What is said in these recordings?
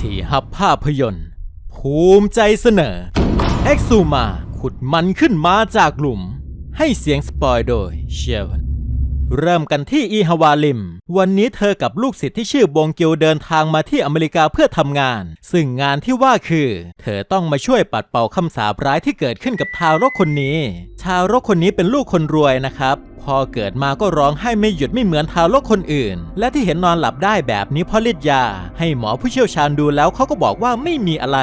ที่ฮับภาพยนตร์ ภูมิใจเสนอ เอ็กซูมาขุดมันขึ้นมาจากหลุม ให้เสียงสปอยโดยเชวนเริ่มกันที่อีฮาวาลิม วันนี้เธอกับลูกศิษย์ที่ชื่อบงกิวเดินทางมาที่อเมริกาเพื่อทำงาน ซึ่งงานที่ว่าคือ เธอต้องมาช่วยปัดเป่าคำสาปร้ายที่เกิดขึ้นกับทารกคนนี้ ทารกคนนี้เป็นลูกคนรวยนะครับ พอเกิดมาก็ร้องไห้ไม่หยุดไม่เหมือนทารกคนอื่น และที่เห็นนอนหลับได้แบบนี้เพราะฤทธิ์ยา ให้หมอผู้เชี่ยวชาญดูแล้วเขาก็บอกว่าไม่มีอะไร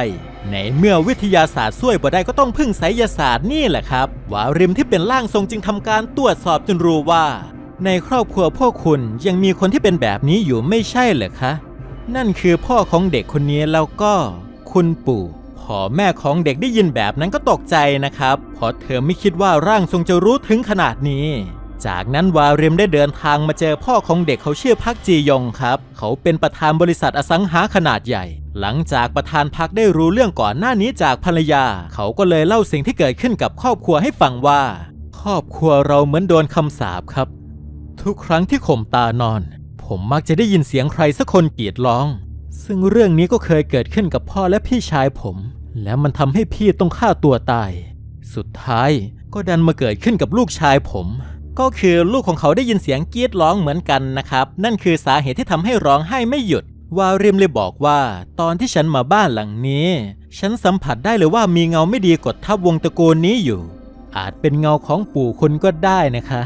ในเมื่อวิทยาศาสตร์ช่วยบ่ได้ก็ต้องพึ่งไสยศาสตร์นี่แหละครับวาริมที่เป็นร่างทรงจึงทำการตรวจสอบจนรู้ว่า ในครอบครัวพวกคุณยังมีคนที่เป็นแบบนี้อยู่ไม่ใช่เหรอคะ นั่นคือพ่อของเด็กคนนี้แล้วก็ คุณปู่พอแม่ของเด็กได้ยินแบบนั้นก็ตกใจนะครับเพราะเธอไม่คิดว่าร่างทรงจะรู้ถึงขนาดนี้ จากนั้นวาเรียมได้เดินทางมาเจอพ่อของเด็กเขาชื่อพักจียงครับ เขาเป็นประธานบริษัทอสังหาขนาดใหญ่ หลังจากประธานพักได้รู้เรื่องก่อนหน้านี้จากภรรยา เขาก็เลยเล่าสิ่งที่เกิดขึ้นกับครอบครัวให้ฟังว่า ครอบครัวเราเหมือนโดนคำสาปครับ ทุกครั้งที่ข่มตานอน ผมมักจะได้ยินเสียงใครสักคนกรีดร้อง ซึ่งเรื่องนี้ก็เคยเกิดขึ้นกับพ่อและพี่ชายผม และมันทำให้พี่ต้องฆ่าตัวตาย สุดท้ายก็ดันมาเกิดขึ้นกับลูกชายผม ก็คือลูกของเขาได้ยินเสียงกรีดร้องเหมือนกันนะครับ นั่นคือสาเหตุที่ทำให้ร้องไห้ไม่หยุด วาริมเลยบอกว่า ตอนที่ฉันมาบ้านหลังนี้ ฉันสัมผัสได้เลยว่ามีเงาไม่ดีกดทับวงตระกูลนี้อยู่ อาจเป็นเงาของปู่คุณก็ได้นะคะ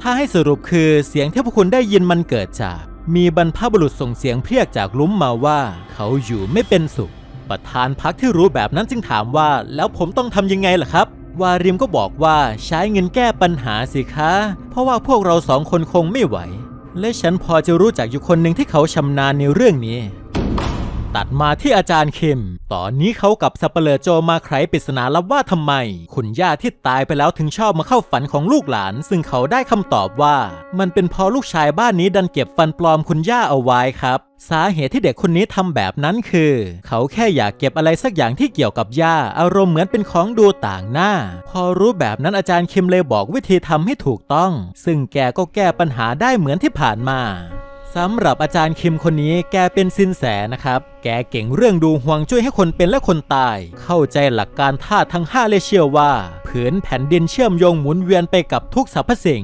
ถ้าให้สรุปคือเสียงที่พวกคุณได้ยินมันเกิดจาก มีบรรพบุรุษส่งเสียงเพรียกจากลุ้มมาว่า เขาอยู่ไม่เป็นสุขประธานพักที่รู้แบบนั้นจึงถามว่า แล้วผมต้องทำยังไงล่ะครับ วาริมก็บอกว่าใช้เงินแก้ปัญหาสิคะ เพราะว่าพวกเราสองคนคงไม่ไหว และฉันพอจะรู้จักอยู่คนหนึ่งที่เขาชำนาญในเรื่องนี้ ตัดมาที่อาจารย์คิม ตอนนี้เขากับสับเปลือโจมาไขปริศนาลับว่าทำไม คุณย่าที่ตายไปแล้วถึงชอบมาเข้าฝันของลูกหลาน ซึ่งเขาได้คำตอบว่า มันเป็นเพราะลูกชายบ้านนี้ดันเก็บฟันปลอมคุณย่าเอาไว้ครับสาเหตุที่เด็กคนนี้ทำแบบนั้นคือ เขาแค่อยากเก็บอะไรสักอย่างที่เกี่ยวกับย่า อารมณ์เหมือนเป็นของดูต่างหน้า พอรู้แบบนั้นอาจารย์คิมเลยบอกวิธีทำให้ถูกต้อง ซึ่งแกก็แก้ปัญหาได้เหมือนที่ผ่านมา สำหรับอาจารย์คิมคนนี้แกเป็นสินแสนะครับ แกเก่งเรื่องดูห่วงจุ้ยให้คนเป็นและคนตาย เข้าใจหลักการธาตุทั้ง5เลเชื่อว่า ผืนแผ่นดินเชื่อมโยงหมุนเวียนไปกับทุกสรรพสิ่ง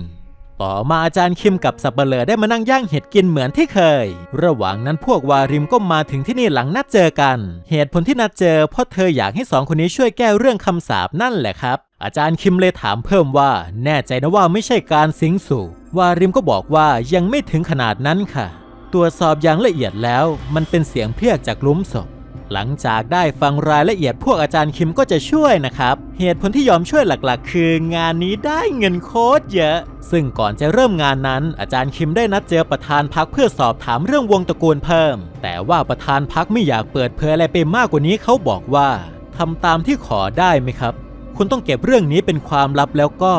ต่อมาอาจารย์คิมกับสับเปลอได้มานั่งย่างเห็ดกินเหมือนที่เคย ระหว่างนั้นพวกวาริมก็มาถึงที่นี่หลังนัดเจอกัน เหตุผลที่นัดเจอเพราะเธออยากให้สองคนนี้ช่วยแก้เรื่องคำสาปนั่นแหละครับ อาจารย์คิมเลยถามเพิ่มว่า แน่ใจนะว่าไม่ใช่การสิงสู่ วาริมก็บอกว่ายังไม่ถึงขนาดนั้นค่ะ ตรวจสอบอย่างละเอียดแล้ว มันเป็นเสียงเพียกจากลุมศพ หลังจากได้ฟังรายละเอียดพวกอาจารย์คิมก็จะช่วยนะครับ เหตุผลที่ยอมช่วยหลักๆ คืองานนี้ได้เงินโคตรเยอะ ซึ่งก่อนจะเริ่มงานนั้น อาจารย์คิมได้นัดเจอประธานพักเพื่อสอบถามเรื่องวงตระกูลเพิ่ม แต่ว่าประธานพักไม่อยากเปิดเผยอะไรไปมากกว่านี้เขาบอกว่าทำตามที่ขอได้ไหมครับ คุณต้องเก็บเรื่องนี้เป็นความลับแล้วก็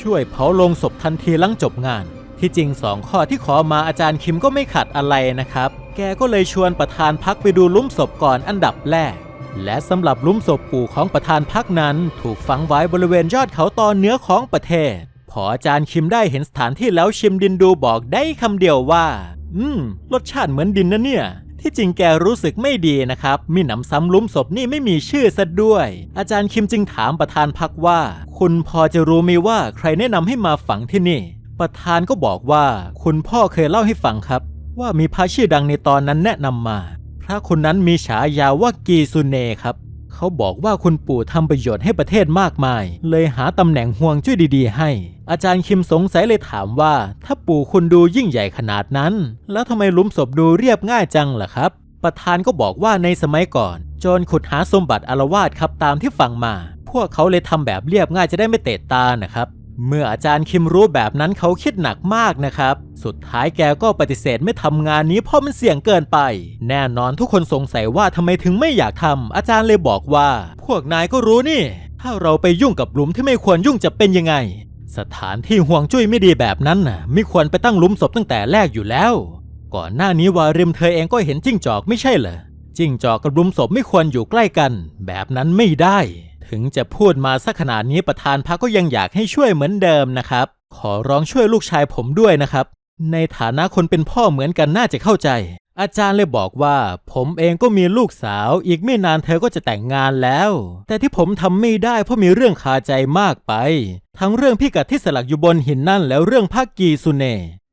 ช่วยเผาลงศพทันทีหลังจบงาน ที่จริงสองข้อที่ขอมาอาจารย์คิมก็ไม่ขัดอะไรนะครับ แกก็เลยชวนประธานพักไปดูลุ้มศพก่อนอันดับแรก และสำหรับลุ้มศพปู่ของประธานพักนั้น ถูกฝังไว้บริเวณยอดเขาตอนเหนือของประเทศ พออาจารย์คิมได้เห็นสถานที่แล้วชิมดินดูบอกได้คำเดียวว่า อืม รสชาติเหมือนดินนะเนี่ยที่จริงแกรู้สึกไม่ดีนะครับ มีหนำซ้ำลุ้มศพนี่ไม่มีชื่อซะด้วย อาจารย์คิมจึงถามประธานพักว่า คุณพอจะรู้ไหมว่าใครแนะนำให้มาฝังที่นี่ ประธานก็บอกว่า คุณพ่อเคยเล่าให้ฟังครับ ว่ามีพระชื่อดังในตอนนั้นแนะนำมา พระคนนั้นมีฉายาว่ากีซุเนครับ เขาบอกว่าคุณปู่ทำประโยชน์ให้ประเทศมากมาย เลยหาตำแหน่งห่วงจุ้ยดีๆ ให้ อาจารย์คิมสงสัยเลยถามว่า ถ้าปู่คุณดูยิ่งใหญ่ขนาดนั้น แล้วทำไมลุมศพดูเรียบง่ายจังล่ะครับ ประธานก็บอกว่าในสมัยก่อนจรขุดหาสมบัติอารวาสครับตามที่ฟังมา พวกเขาเลยทำแบบเรียบง่ายจะได้ไม่เตะตานะครับ เมื่ออาจารย์คิมรู้แบบนั้นเขาคิดหนักมากนะครับ สุดท้ายแกก็ปฏิเสธไม่ทำงานนี้เพราะมันเสี่ยงเกินไป แน่นอนทุกคนสงสัยว่าทำไมถึงไม่อยากทำอาจารย์เลยบอกว่า พวกนายก็รู้นี่ ถ้าเราไปยุ่งกับหลุมที่ไม่ควรยุ่งจะเป็นยังไง สถานที่ห่วงจุ้ยไม่ดีแบบนั้นน่ะ ไม่ควรไปตั้งหลุมศพตั้งแต่แรกอยู่แล้ว ก่อนหน้านี้วาริมเธอเองก็เห็นจิ้งจอกไม่ใช่เหรอจิ้งจอกกับหลุมศพไม่ควรอยู่ใกล้กัน แบบนั้นไม่ได้ ถึงจะพูดมาสักขนาดนี้ประธานพักก็ยังอยากให้ช่วยเหมือนเดิมนะครับ ขอร้องช่วยลูกชายผมด้วยนะครับ ในฐานะคนเป็นพ่อเหมือนกันน่าจะเข้าใจ อาจารย์เลยบอกว่า ผมเองก็มีลูกสาว อีกไม่นานเธอก็จะแต่งงานแล้ว แต่ที่ผมทำไม่ได้เพราะมีเรื่องคาใจมากไป ทั้งเรื่องพิกัดที่สลักอยู่บนหินนั่นแล้วเรื่องภาคกีสุเน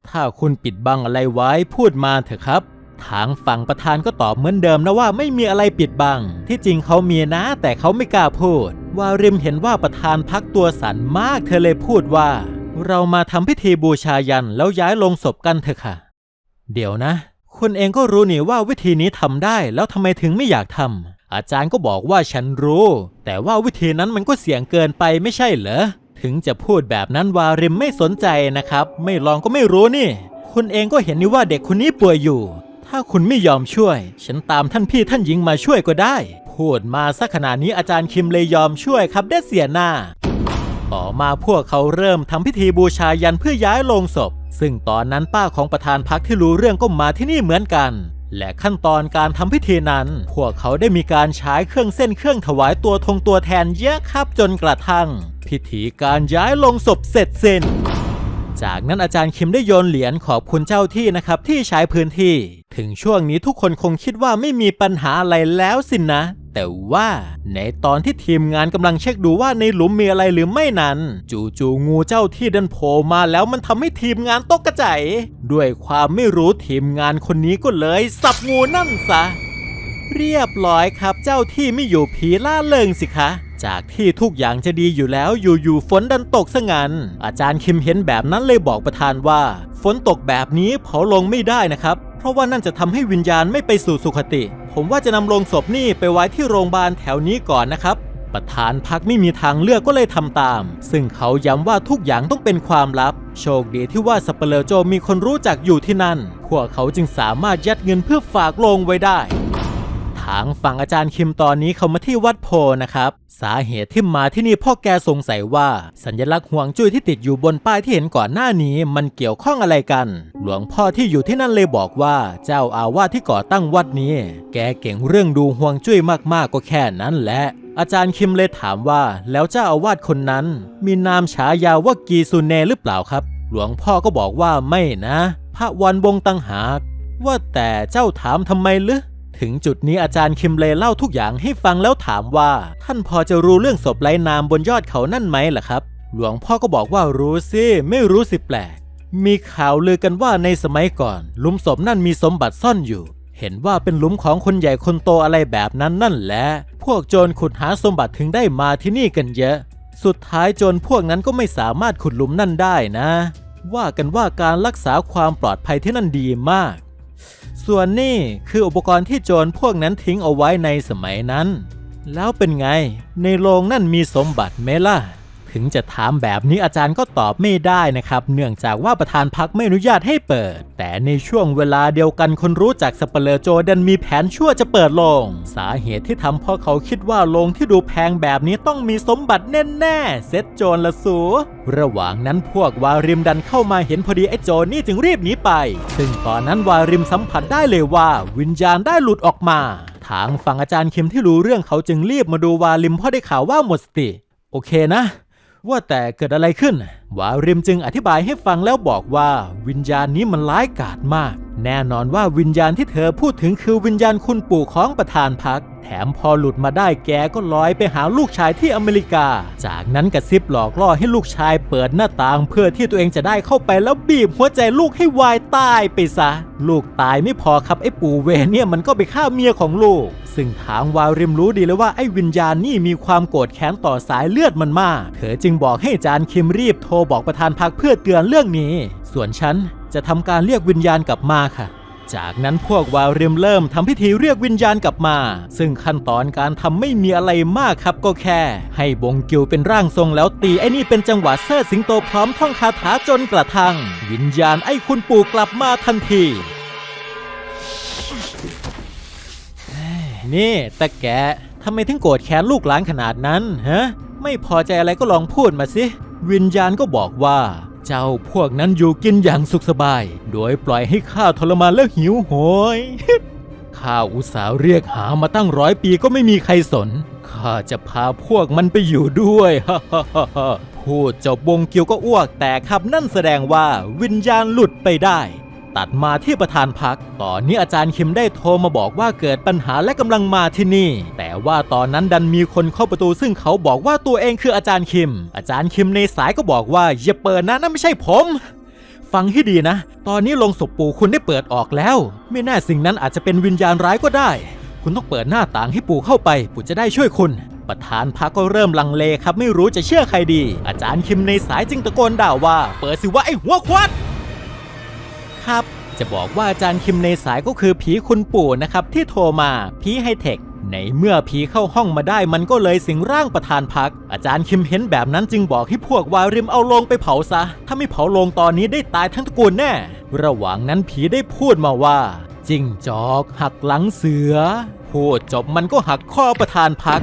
ถ้าคุณปิดบังอะไรไว้พูดมาเถอะครับ ทางฝั่งประธานก็ตอบเหมือนเดิมนะว่าไม่มีอะไรปิดบัง ที่จริงเขามีนะ แต่เขาไม่กล้าพูด วาริมเห็นว่าประธานพักตัวสันมากเธอเลยพูดว่า เรามาทำพิธีบูชายันแล้วย้ายลงศพกันเถอะค่ะ เดี๋ยวนะ คุณเองก็รู้นี่ว่าวิธีนี้ทำได้แล้วทำไมถึงไม่อยากทำอาจารย์ก็บอกว่าฉันรู้ แต่ว่าวิธีนั้นมันก็เสี่ยงเกินไปไม่ใช่เหรอถึงจะพูดแบบนั้นวาริมไม่สนใจนะครับ ไม่ลองก็ไม่รู้นี่ คุณเองก็เห็นนี่ว่าเด็กคนนี้ป่วยอยู่ ถ้าคุณไม่ยอมช่วย ฉันตามท่านพี่ท่านหญิงมาช่วยก็ได้ พูดมาสักขนาดนี้อาจารย์คิมเลยยอมช่วยครับได้เสียหน้า ต่อมาพวกเขาเริ่มทำพิธีบูชายันเพื่อย้ายโลงศพ ซึ่งตอนนั้นป้าของประธานพักที่รู้เรื่องก็มาที่นี่เหมือนกัน และขั้นตอนการทำพิธีนั้น พวกเขาได้มีการใช้เครื่องเส้นเครื่องถวายตัวทงตัวแทนเยอะครับจนกระทั่ง พิธีการย้ายลงศพเสร็จสิ้น จากนั้นอาจารย์คิมได้โยนเหรียญขอบคุณเจ้าที่นะครับที่ใช้พื้นที่ ถึงช่วงนี้ทุกคนคงคิดว่าไม่มีปัญหาอะไรแล้วสินนะแต่ว่าในตอนที่ทีมงานกำลังเช็คดูว่าในหลุมมีอะไรหรือไม่นั้น จู่ๆงูเจ้าที่ดันโผล่มาแล้วมันทำให้ทีมงานตกกระจายด้วยความไม่รู้ทีมงานคนนี้ก็เลย สับงูนั่นซะ เรียบร้อยครับ เจ้าที่ไม่อยู่ผีล่าเริงสิคะ จากที่ทุกอย่างจะดีอยู่แล้วอยู่ๆฝนดันตกซะงั้น อาจารย์คิมเห็นแบบนั้นเลยบอกประธานว่า ฝนตกแบบนี้เผาลงไม่ได้นะครับ เพราะว่านั่นจะทำให้วิญญาณไม่ไปสู่สุคติ ผมว่าจะนำโลงศพนี่ไปไว้ที่โรงพยาบาลแถวนี้ก่อนนะครับประธานพักไม่มีทางเลือกก็เลยทำตาม ซึ่งเขาย้ำว่าทุกอย่างต้องเป็นความลับ โชคดีที่ว่าสเปเลอร์โจมีคนรู้จักอยู่ที่นั่น พวกเขาจึงสามารถยัดเงินเพื่อฝากลงไว้ได้างฝั่งอาจารย์คิมตอนนี้เขามาที่วัดโพนะครับ สาเหตุที่มาที่นี่พ่อแกสงสัยว่าสัญลักษณ์ห่วงจุ้ยที่ติดอยู่บนป้ายที่เห็นก่อนหน้านี้มันเกี่ยวข้องอะไรกัน หลวงพ่อที่อยู่ที่นั่นเลยบอกว่าเจ้าอาวาสที่ก่อตั้งวัดนี้ แกเก่งเรื่องดูห่วงจุ้ยมากๆก็แค่นั้นแหละอาจารย์คิมเลยถามว่าแล้วเจ้าอาวาสคนนั้น มีนามฉายาว่ากีซุเนหรือเปล่าครับ หลวงพ่อก็บอกว่าไม่นะ พระวันวงตังหากว่าแต่เจ้าถามทำไมลึ ถึงจุดนี้อาจารย์คิมเลเล่าทุกอย่างให้ฟังแล้วถามว่า ท่านพอจะรู้เรื่องศพไร้นามบนยอดเขานั่นไหมล่ะครับ หลวงพ่อก็บอกว่ารู้สิไม่รู้สิแปลก มีข่าวลือกันว่าในสมัยก่อนหลุมศพนั่นมีสมบัติซ่อนอยู่ เห็นว่าเป็นหลุมของคนใหญ่คนโตอะไรแบบนั้นนั่นแหละ พวกโจรขุดหาสมบัติถึงได้มาที่นี่กันเยอะ สุดท้ายโจรพวกนั้นก็ไม่สามารถขุดหลุมนั่นได้นะ ว่ากันว่าการรักษาความปลอดภัยที่นั่นดีมาก ส่วนนี่คืออุปกรณ์ที่โจรพวกนั้นทิ้งเอาไว้ในสมัยนั้น แล้วเป็นไง ในโรงนั่นมีสมบัติไหมล่ะ ถึงจะถามแบบนี้อาจารย์ก็ตอบไม่ได้นะครับ เนื่องจากว่าประธานพักไม่อนุญาตให้เปิด แต่ในช่วงเวลาเดียวกันคนรู้จักสเปเลอร์โจดันมีแผนชั่วจะเปิดโรงสาเหตุที่ทำเพราะเขาคิดว่าโรงที่ดูแพงแบบนี้ต้องมีสมบัติแน่ๆเซ็ตโจรละสูระหว่างนั้นพวกวาริมดันเข้ามาเห็นพอดีไอ้โจรนี่จึงรีบหนีไป ซึ่งตอนนั้นวาริมสัมผัสได้เลยว่า วิญญาณได้หลุดออกมา ทางฝั่งอาจารย์คิมที่รู้เรื่องเขาจึงรีบมาดูวาริมเพราะได้ข่าวว่าหมดสติ โอเคนะ ว่าแต่เกิดอะไรขึ้นวาริมจึงอธิบายให้ฟังแล้วบอกว่าวิญญาณนี้มันร้ายกาจมาก แน่นอนว่าวิญญาณที่เธอพูดถึงคือวิญญาณคุณปู่ของประธานพัก แถมพอหลุดมาได้แกก็ลอยไปหาลูกชายที่อเมริกา จากนั้นกระซิบหลอกล่อให้ลูกชายเปิดหน้าต่างเพื่อที่ตัวเองจะได้เข้าไปแล้วบีบหัวใจลูกให้วายตายไปซะ ลูกตายไม่พอครับไอ้ปู่เวเนี่ยมันก็ไปฆ่าเมียของลูก ซึ่งทางวาริมรู้ดีเลยว่าไอ้วิญญาณนี่มีความโกรธแค้นต่อสายเลือดมันมาก เธอจึงบอกให้จานคิมรีบโทรบอกประธานพักเพื่อเตือนเรื่องนี้ ส่วนฉันจะทำการเรียกวิญญาณกลับมาค่ะ จากนั้นพวกวาริมเริ่มทำพิธีเรียกวิญญาณกลับมา ซึ่งขั้นตอนการทำไม่มีอะไรมากครับก็แค่ ให้บงกิวเป็นร่างทรงแล้วตีไอ้นี่เป็นจังหวะเซิร์สิงโตพร้อมท่องคาถาจนกระทั่ง วิญญาณไอ้คุณปู่กลับมาทันทีนี่ตะแกะทำไมถึงโกรธแค้นลูกหลานขนาดนั้นฮะไม่พอใจอะไรก็ลองพูดมาสิ วิญญาณก็บอกว่า เจ้าพวกนั้นอยู่กินอย่างสุขสบาย โดยปล่อยให้ข้าทรมานและหิวโหยข้าอุตส่าห์เรียกหามาตั้งร้อยปีก็ไม่มีใครสน ข้าจะพาพวกมันไปอยู่ด้วยฮ่าฮ่าฮ่าฮ่าพูดจบวงเกียวก็อ้วกแต่ครับนั่นแสดงว่าวิญญาณหลุดไปได้ ตัดมาที่ประธานพัก ตอนนี้อาจารย์คิมได้โทรมาบอกว่าเกิดปัญหาและกำลังมาที่นี่ แต่ว่าตอนนั้นดันมีคนเข้าประตู ซึ่งเขาบอกว่าตัวเองคืออาจารย์คิม อาจารย์คิมในสายก็บอกว่าอย่าเปิดนะนั่นไม่ใช่ผมฟังให้ดีนะ ตอนนี้ลงศพปู่คุณได้เปิดออกแล้ว ไม่แน่สิ่งนั้นอาจจะเป็นวิญญาณร้ายก็ได้ คุณต้องเปิดหน้าต่างให้ปู่เข้าไป ปู่จะได้ช่วยคุณ ประธานพักก็เริ่มลังเลครับ ไม่รู้จะเชื่อใครดี อาจารย์คิมในสายจึงตะโกนด่าว่า เปิดสิว่าไอ้หัวควัด ครับ จะบอกว่าอาจารย์คิมในสายก็คือผีคุณปู่นะครับที่โทรมาผีไฮเทคในเมื่อผีเข้าห้องมาได้มันก็เลยสิงร่างประธานพัก อาจารย์คิมเห็นแบบนั้นจึงบอกให้พวกวาริมเอาลงไปเผาซะ ถ้าไม่เผาลงตอนนี้ได้ตายทั้งตระกูลแน่ ระหว่างนั้นผีได้พูดมาว่าจิ้งจอกหักหลังเสือ พูดจบมันก็หักข้อประธานพัก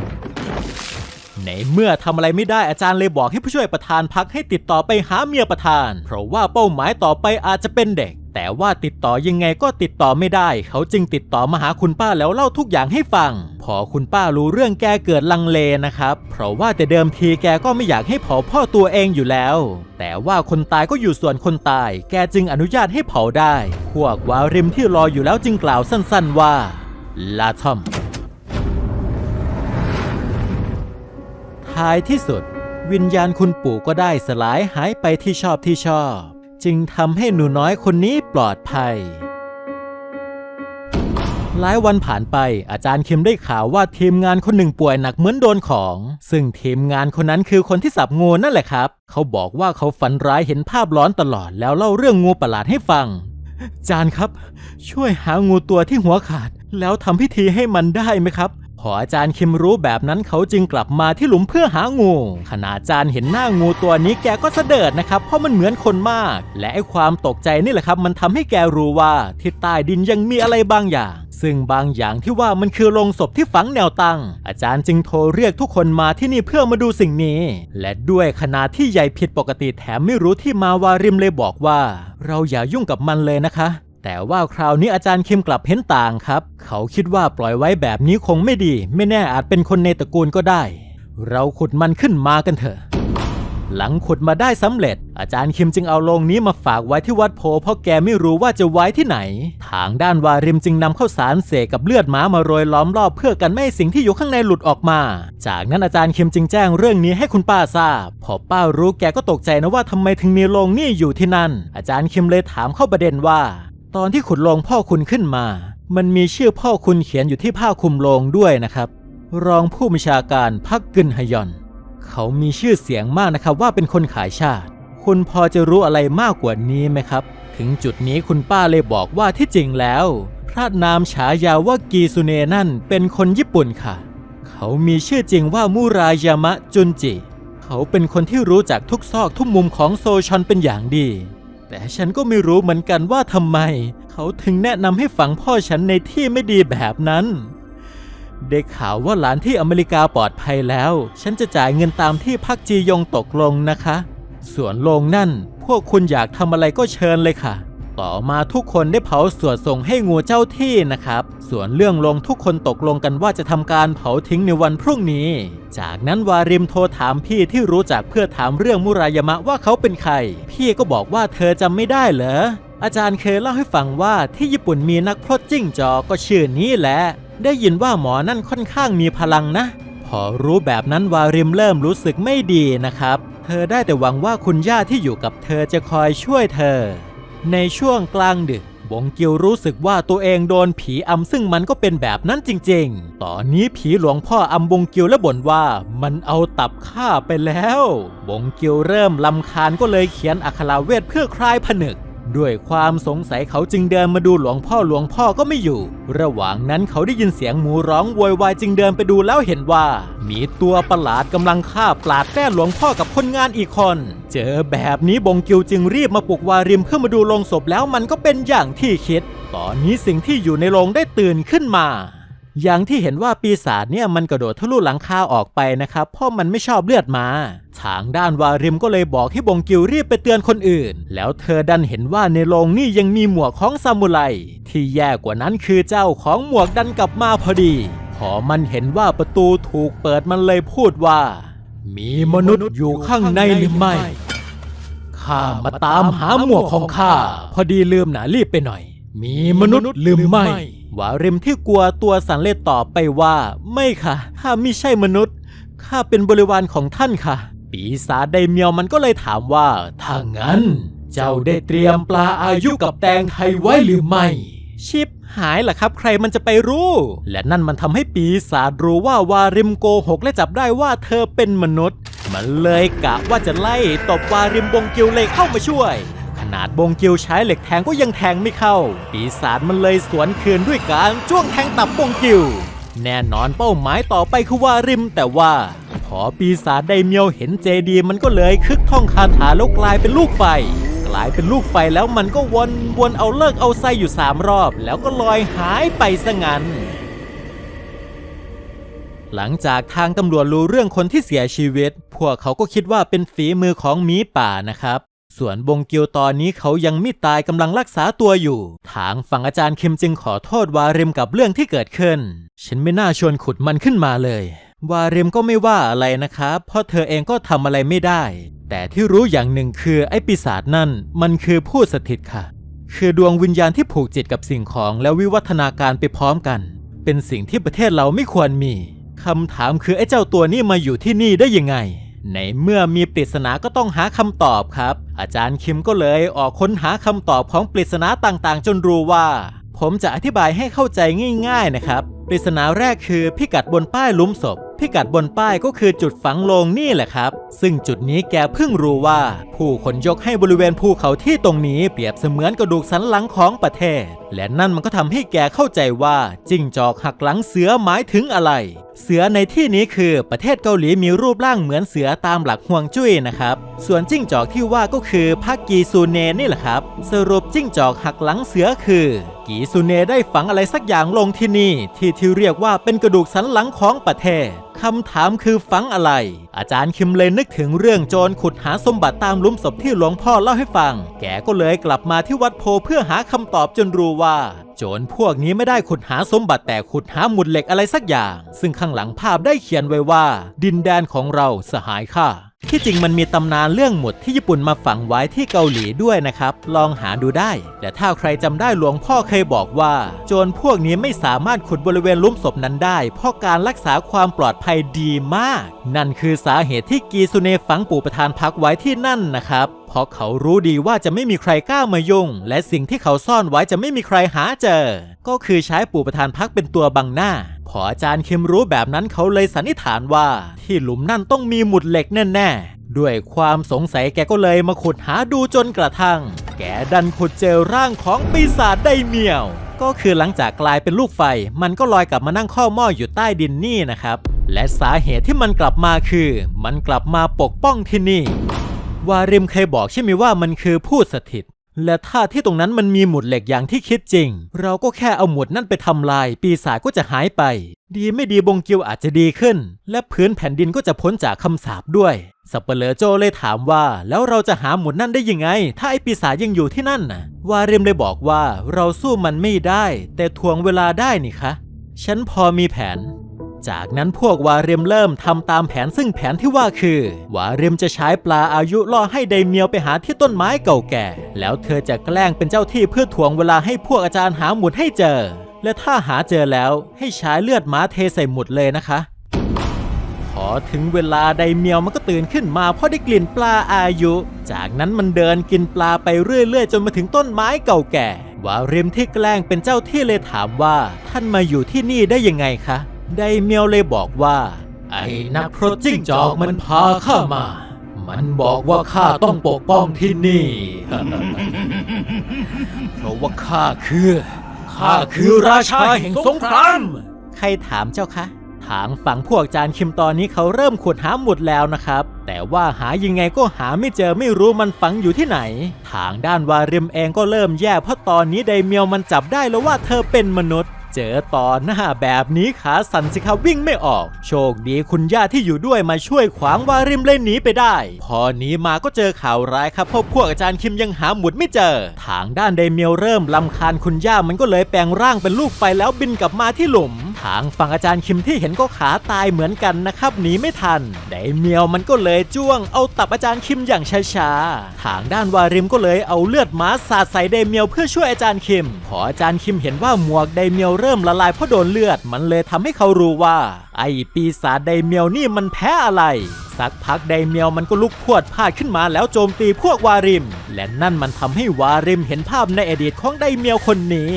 ในเมื่อทำอะไรไม่ได้อาจารย์เลยบอกให้ผู้ช่วยประธานพักให้ติดต่อไปหาเมียประธาน เพราะว่าเป้าหมายต่อไปอาจจะเป็นเด็ก แต่ว่าติดต่อยังไงก็ติดต่อไม่ได้ เขาจึงติดต่อมาหาคุณป้าแล้วเล่าทุกอย่างให้ฟัง พอคุณป้ารู้เรื่องแกเกิดลังเลนะครับ เพราะว่าแต่เดิมทีแกก็ไม่อยากให้เผาพ่อตัวเองอยู่แล้ว แต่ว่าคนตายก็อยู่ส่วนคนตาย แกจึงอนุญาตให้เผาได้ พวกวาริมที่รออยู่แล้วจึงกล่าวสั้นๆว่า ลาทอมท้ายที่สุด วิญญาณคุณปู่ก็ได้สลายหายไปที่ชอบที่ชอบ จึงทำให้หนูน้อยคนนี้ปลอดภัย หลายวันผ่านไปอาจารย์คิมได้ข่าวว่าทีมงานคนหนึ่งป่วยหนักเหมือนโดนของ ซึ่งทีมงานคนนั้นคือคนที่สับงูนั่นแหละครับ เขาบอกว่าเขาฝันร้ายเห็นภาพร้อนตลอดแล้วเล่าเรื่องงูประหลาดให้ฟังอาจารย์ครับ ช่วยหางูตัวที่หัวขาด แล้วทำพิธีให้มันได้ไหมครับ พออาจารย์คิมรู้แบบนั้นเขาจึงกลับมาที่หลุมเพื่อหางู ขณะอาจารย์เห็นหน้างูตัวนี้แกก็เสดิร์ดนะครับ เพราะมันเหมือนคนมาก และไอ้ความตกใจนี่แหละครับ มันทำให้แกรู้ว่าที่ใต้ดินยังมีอะไรบางอย่าง ซึ่งบางอย่างที่ว่ามันคือโลงศพที่ฝังแนวตั้ง อาจารย์จึงโทรเรียกทุกคนมาที่นี่เพื่อมาดูสิ่งนี้ และด้วยขนาดที่ใหญ่ผิดปกติแถมไม่รู้ที่มาวาริมเลยบอกว่า เราอย่ายุ่งกับมันเลยนะคะ แต่ว่าคราวนี้อาจารย์คิมกลับเห็นต่างครับ เขาคิดว่าปล่อยไว้แบบนี้คงไม่ดี ไม่แน่อาจเป็นคนในตระกูลก็ได้ เราขุดมันขึ้นมากันเถอะ หลังขุดมาได้สำเร็จ อาจารย์คิมจึงเอาโลงนี้มาฝากไว้ที่วัดโพ เพราะแกไม่รู้ว่าจะไว้ที่ไหน ทางด้านวาริมจึงนำข้าวสารเสกกับเลือดหมามาโรยล้อมรอบเพื่อกันไม่ให้สิ่งที่อยู่ข้างในหลุดออกมา จากนั้นอาจารย์คิมจึงแจ้งเรื่องนี้ให้คุณป้าทราบ พอป้ารู้แกก็ตกใจนะว่าทำไมถึงมีโลงนี่อยู่ที่นั่น อาจารย์คิมเลยถามเข้าประเด็นว่า ตอนที่ขุดโลงพ่อคุณขึ้นมา มันมีชื่อพ่อคุณเขียนอยู่ที่ผ้าคลุมโลงด้วยนะครับ รองผู้บัญชาการพักกึนฮยอน เขามีชื่อเสียงมากนะครับว่าเป็นคนขายชาติ คุณพอจะรู้อะไรมากกว่านี้ไหมครับ ถึงจุดนี้คุณป้าเลยบอกว่าที่จริงแล้ว พระนามฉายาว่ากีซุเนนั่นเป็นคนญี่ปุ่นค่ะ เขามีชื่อจริงว่ามูรายามะจุนจิ เขาเป็นคนที่รู้จักทุกซอกทุกมุมของโซชอนเป็นอย่างดี แต่ฉันก็ไม่รู้เหมือนกันว่าทำไม เขาถึงแนะนำให้ฝังพ่อฉันในที่ไม่ดีแบบนั้น ได้ข่าวว่าหลานที่อเมริกาปลอดภัยแล้ว ฉันจะจ่ายเงินตามที่พักจียงตกลงนะคะ ส่วนโลงนั่น พวกคุณอยากทำอะไรก็เชิญเลยค่ะ ต่อมาทุกคนได้เผาสวดส่งให้งูเจ้าที่นะครับ ส่วนเรื่องลงทุกคนตกลงกันว่าจะทำการเผาทิ้งในวันพรุ่งนี้ จากนั้นวาริมโทรถามพี่ที่รู้จักเพื่อถามเรื่องมุรายามะว่าเขาเป็นใคร พี่ก็บอกว่าเธอจำไม่ได้เหรอ อาจารย์เคยเล่าให้ฟังว่าที่ญี่ปุ่นมีนักพรตจิ้งจอกก็ชื่อนี้แหละ ได้ยินว่าหมอนั่นค่อนข้างมีพลังนะ พอรู้แบบนั้นวาริมเริ่มรู้สึกไม่ดีนะครับ เธอได้แต่หวังว่าคุณย่าที่อยู่กับเธอจะคอยช่วยเธอ ในช่วงกลางดึกบงกิวรู้สึกว่าตัวเองโดนผีอำซึ่งมันก็เป็นแบบนั้นจริงๆ ตอนนี้ผีหลวงพ่ออำบงกิวและบ่นว่ามันเอาตับข้าไปแล้ว บงกิวเริ่มลำคาญก็เลยเขียนอัคราเวทเพื่อคลายผนึก ด้วยความสงสัยเขาจึงเดินมาดูหลวงพ่อหลวงพ่อก็ไม่อยู่ ระหว่างนั้นเขาได้ยินเสียงหมูร้องโวยวายจึงเดินไปดูแล้วเห็นว่า มีตัวประหลาดกำลังฆ่าปลาดแต้หลวงพ่อกับคนงานอีกคน เจอแบบนี้บงกิวจึงรีบมาปลุกวาริมเพื่อมาดูโลงศพแล้วมันก็เป็นอย่างที่คิด ตอนนี้สิ่งที่อยู่ในโรงได้ตื่นขึ้นมา อย่างที่เห็นว่าปีศาจเนี่ยมันกระโดดทะลุหลังคาออกไปนะครับเพราะมันไม่ชอบเลือดมา ทางด้านวาริมก็เลยบอกให้บงกิวรีบไปเตือนคนอื่น แล้วเธอดันเห็นว่าในโรงนี่ยังมีหมวกของซามูไร ที่แย่กว่านั้นคือเจ้าของหมวกดันกลับมาพอดี พอมันเห็นว่าประตูถูกเปิดมันเลยพูดว่า มีมนุษย์อยู่ข้างในหรือไม่ข้ามาตามหาหมวกของข้าพอดีลืมหนารีบไปหน่อย มีมนุษย์ลืมไม่ วาริมที่กลัวตัวสันเลดตอบไปว่า ไม่ค่ะข้าไม่ใช่มนุษย์ข้าเป็นบริวารของท่านค่ะ ปีศาจไดเมียวมันก็เลยถามว่าถ้างั้น เจ้าได้เตรียมปลาอายุกับแตงไทยไว้หรือไม่ ชิปหายล่ะครับ ใครมันจะไปรู้ และนั่นมันทำให้ปีศาจรู้ว่าวาริมโกหกและจับได้ว่าเธอเป็นมนุษย์ มันเลยกะว่าจะไล่ตบวาริมบงกิวเลยเข้ามาช่วย นาดบงกิวใช้เหล็กแทงก็ยังแทงไม่เข้า ปีศาจมันเลยสวนคืนด้วยการจ้วงแทงตับบงกิว แน่นอนเป้าหมายต่อไปคือวาริม แต่ว่า พอปีศาจไดเมียวเห็นเจดีมันก็เลยคึกท่องคาถาแล้วกลายเป็นลูกไฟ กลายเป็นลูกไฟแล้วมันก็วนวนเอาเลิกเอาไส้อยู่สามรอบ แล้วก็ลอยหายไปซะงั้นหลังจากทางตำรวจรู้เรื่องคนที่เสียชีวิต พวกเขาก็คิดว่าเป็นฝีมือของหมีป่านะครับ ส่วนบงกิวตอนนี้เขายังไม่ตายกำลังรักษาตัวอยู่ ทางฝั่งอาจารย์คิมจึงขอโทษวาริมกับเรื่องที่เกิดขึ้น ฉันไม่น่าชวนขุดมันขึ้นมาเลย วาริมก็ไม่ว่าอะไรนะครับเพราะเธอเองก็ทำอะไรไม่ได้ แต่ที่รู้อย่างหนึ่งคือไอ้ปีศาจนั่น มันคือผู้สถิตค่ะ คือดวงวิญญาณที่ผูกจิตกับสิ่งของแล้ววิวัฒนาการไปพร้อมกัน เป็นสิ่งที่ประเทศเราไม่ควรมีคำถามคือไอ้เจ้าตัวนี้มาอยู่ที่นี่ได้ยังไง ในเมื่อมีปริศนาก็ต้องหาคำตอบครับ อาจารย์คิมก็เลยออกค้นหาคำตอบของปริศนาต่างๆ จนรู้ว่า ผมจะอธิบายให้เข้าใจง่าย ๆนะครับ ปริศนาแรกคือพิกัดบนป้ายลุมศพ พิกัดบนป้ายก็คือจุดฝังโลงนี่แหละครับ ซึ่งจุดนี้แกเพิ่งรู้ว่า ผู้คนยกให้บริเวณภูเขาที่ตรงนี้เปรียบเสมือนกระดูกสันหลังของประเทศ และนั่นมันก็ทำให้แกเข้าใจว่าจิ้งจอกหักหลังเสือหมายถึงอะไรเสือในที่นี้คือประเทศเกาหลีมีรูปร่างเหมือนเสือตามหลักฮวงจุ้ยนะครับ ส่วนจิ้งจอกที่ว่าก็คือพักกีซูเนนี่แหละครับ สรุปจิ้งจอกหักหลังเสือคือ กีซูเนได้ฝังอะไรสักอย่างลงที่นี่ ที่ที่เรียกว่าเป็นกระดูกสันหลังของประเทศ คำถามคือฝังอะไร อาจารย์คิมเลยนึกถึงเรื่องโจรขุดหาสมบัติตามหลุมศพที่หลวงพ่อเล่าให้ฟัง แกก็เลยกลับมาที่วัดโพเพื่อหาคำตอบจนรู้ว่า โจรพวกนี้ไม่ได้ขุดหาสมบัติแต่ขุดหาหมุดเหล็กอะไรสักอย่าง ซึ่งข้างหลังภาพได้เขียนไว้ว่า ดินแดนของเราสหายข้า ที่จริงมันมีตำนานเรื่องหมุดที่ญี่ปุ่นมาฝังไว้ที่เกาหลีด้วยนะครับ ลองหาดูได้ แต่ถ้าใครจำได้หลวงพ่อเคยบอกว่า โจรพวกนี้ไม่สามารถขุดบริเวณลุมศพนั้นได้ เพราะการรักษาความปลอดภัยดีมาก นั่นคือสาเหตุที่กีซุเนฝังปู่ประธานพักไว้ที่นั่นนะครับเพราะเขารู้ดีว่าจะไม่มีใครกล้ามายุ่ง และสิ่งที่เขาซ่อนไว้จะไม่มีใครหาเจอ ก็คือใช้ปู่ประธานพักเป็นตัวบังหน้า พออาจารย์คิมรู้แบบนั้นเขาเลยสันนิษฐานว่า ที่หลุมนั่นต้องมีหมุดเหล็กแน่ๆ ด้วยความสงสัยแกก็เลยมาขุดหาดูจนกระทั่ง แกดันขุดเจอร่างของปีศาจไดเมียว ก็คือหลังจากกลายเป็นลูกไฟ มันก็ลอยกลับมานั่งข้อหม้ออยู่ใต้ดินนี่นะครับ และสาเหตุที่มันกลับมาคือ มันกลับมาปกป้องที่นี่วาริมเคยบอกใช่ไหมว่ามันคือผู้สถิต และถ้าที่ตรงนั้นมันมีหมุดเหล็กอย่างที่คิดจริง เราก็แค่เอาหมุดนั่นไปทำลาย ปีศาจก็จะหายไป ดีไม่ดีบงกิวอาจจะดีขึ้น และพื้นแผ่นดินก็จะพ้นจากคำสาปด้วยสับเปลือโจเลยถามว่า แล้วเราจะหาหมุดนั่นได้ยังไง ถ้าไอปีศาจยังอยู่ที่นั่นน่ะ วาริมเลยบอกว่าเราสู้มันไม่ได้ แต่ทวงเวลาได้นี่คะ ฉันพอมีแผน จากนั้นพวกวาเรมเริ่มทำตามแผนซึ่งแผนที่ว่าคือ วาเรมจะใช้ปลาอายุล่อให้ไดเมียวไปหาที่ต้นไม้เก่าแก่ แล้วเธอจะแกล้งเป็นเจ้าที่เพื่อทวงเวลาให้พวกอาจารย์หาหมุดให้เจอ และถ้าหาเจอแล้วให้ใช้เลือดม้าเทใส่หมุดเลยนะคะพอถึงเวลาไดเมียวมันก็ตื่นขึ้นมาเพราะได้กลิ่นปลาอายุ จากนั้นมันเดินกินปลาไปเรื่อยๆ จนมาถึงต้นไม้เก่าแก่ วาริมที่แกล้งเป็นเจ้าที่เลยถามว่า ท่านมาอยู่ที่นี่ได้ยังไงคะ ไดเมียวเลยบอกว่า ไอ้นักพรตจิ้งจอกมันพาข้ามา มันบอกว่าข้าต้องปกป้องที่นี่ เพราะว่าข้าคือข้าคือราชาแห่งสงคราม ใครถามเจ้าคะทางฝั่งพวกจานคิมตอนนี้เขาเริ่มขุดหาหมุดแล้วนะครับ แต่ว่าหายังไงก็หาไม่เจอไม่รู้มันฝังอยู่ที่ไหน ทางด้านวาริมเองก็เริ่มแย่เพราะตอนนี้ไดเมียวมันจับได้แล้วว่าเธอเป็นมนุษย์ เจอต่อหน้าแบบนี้ขาสั่นสิครับวิ่งไม่ออก โชคดีคุณย่าที่อยู่ด้วยมาช่วยขวางวาริมเลนหนีไปได้ พอหนีมาก็เจอข่าวร้ายครับพบพวกอาจารย์คิมยังหาหมุดไม่เจอ ทางด้านไดเมียวเริ่มลำคาญคุณย่ามันก็เลยแปลงร่างเป็นลูกไฟแล้วบินกลับมาที่หลุม ทางฝั่งอาจารย์คิมที่เห็นก็ขาตายเหมือนกันนะครับหนีไม่ทันไดเมียวมันก็เลยจ้วงเอาตับอาจารย์คิมอย่างช้าๆทางด้านวาริมก็เลยเอาเลือดม้าสาดใส่ไดเมียวเพื่อช่วยอาจารย์คิม พออาจารย์คิมเห็นว่าหมวกไดเมียวเริ่มละลายเพราะโดนเลือด มันเลยทำให้เขารู้ว่า ไอ้ปีศาจไดเมียวนี่มันแพ้อะไรสักพักไดเมียวมันก็ลุกพวดพาดขึ้นมาแล้วโจมตีพวกวาริม และนั่นมันทำให้วาริมเห็นภาพในอดีตของไดเมียวคนนี้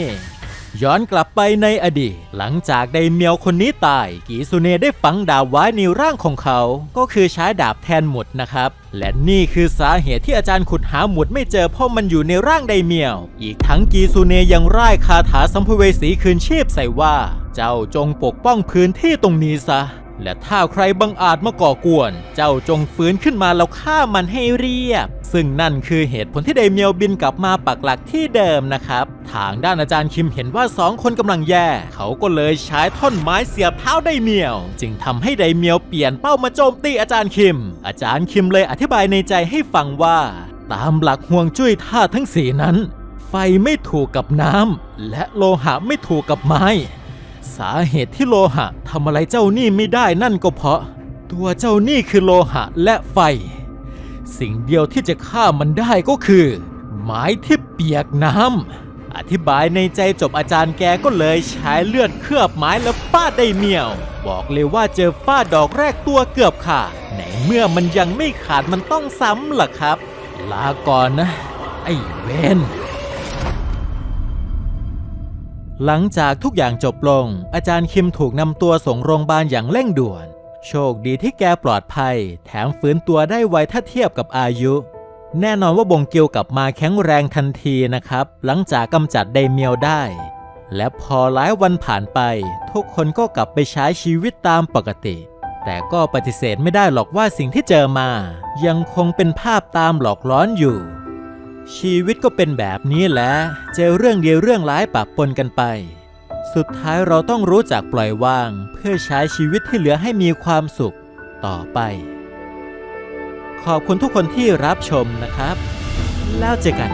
ย้อนกลับไปในอดีต หลังจากไดเมียวคนนี้ตาย กีซูเนได้ฝังดาบไว้ในร่างของเขา ก็คือใช้ดาบแทนหมุดนะครับและนี่คือสาเหตุที่อาจารย์ขุดหาหมุดไม่เจอเพราะมันอยู่ในร่างไดเมียว อีกทั้งกีซูเนยังร่ายคาถาสัมภเวสีคืนชีพใส่ว่า เจ้าจงปกป้องพื้นที่ตรงนี้ซะ และถ้าใครบังอาจมาก่อกวน เจ้าจงฟื้นขึ้นมาแล้วฆ่ามันให้เรียบ ซึ่งนั่นคือเหตุผลที่ไดเมียวบินกลับมาปักหลักที่เดิมนะครับ ทางด้านอาจารย์คิมเห็นว่าสองคนกำลังแย่ เขาก็เลยใช้ท่อนไม้เสียบเท้าไดเมียว จึงทำให้ไดเมียวเปลี่ยนเป้ามาโจมตีอาจารย์คิม อาจารย์คิมเลยอธิบายในใจให้ฟังว่า ตามหลักห่วงจุ้ยธาตุทั้งสีนั้น ไฟไม่ถูกกับน้ำและโลหะไม่ถูกกับไม้ สาเหตุที่โลหะทำอะไรเจ้านี่ไม่ได้นั่นก็เพราะ ตัวเจ้านี่คือโลหะและไฟ สิ่งเดียวที่จะฆ่ามันได้ก็คือ ไม้ที่เปียกน้ำอธิบายในใจจบอาจารย์แกก็เลยใช้เลือดเคลือบไม้แล้วฟาดได้เมียว บอกเลยว่าเจอฟาดดอกแรกตัวเกือบขาดในเมื่อมันยังไม่ขาดมันต้องซ้ำล่ะครับ ลาก่อนนะ ไอ้เวน หลังจากทุกอย่างจบลง อาจารย์คิมถูกนำตัวส่งโรงพยาบาลอย่างเร่งด่วน โชคดีที่แกปลอดภัย แถมฟื้นตัวได้ไวถ้าเทียบกับอายุ แน่นอนว่าบงกียวกลับมาแข็งแรงทันทีนะครับ หลังจากกำจัดไดเมียวได้ และพอหลายวันผ่านไป ทุกคนก็กลับไปใช้ชีวิตตามปกติ แต่ก็ปฏิเสธไม่ได้หรอกว่าสิ่งที่เจอมา ยังคงเป็นภาพตามหลอกล้อนอยู่ ชีวิตก็เป็นแบบนี้แหละเจอเรื่องดีเรื่องร้ายปะปนกันไป สุดท้ายเราต้องรู้จักปล่อยวาง เพื่อใช้ชีวิตที่เหลือให้มีความสุขต่อไป ขอบคุณทุกคนที่รับชมนะครับ แล้วเจอกัน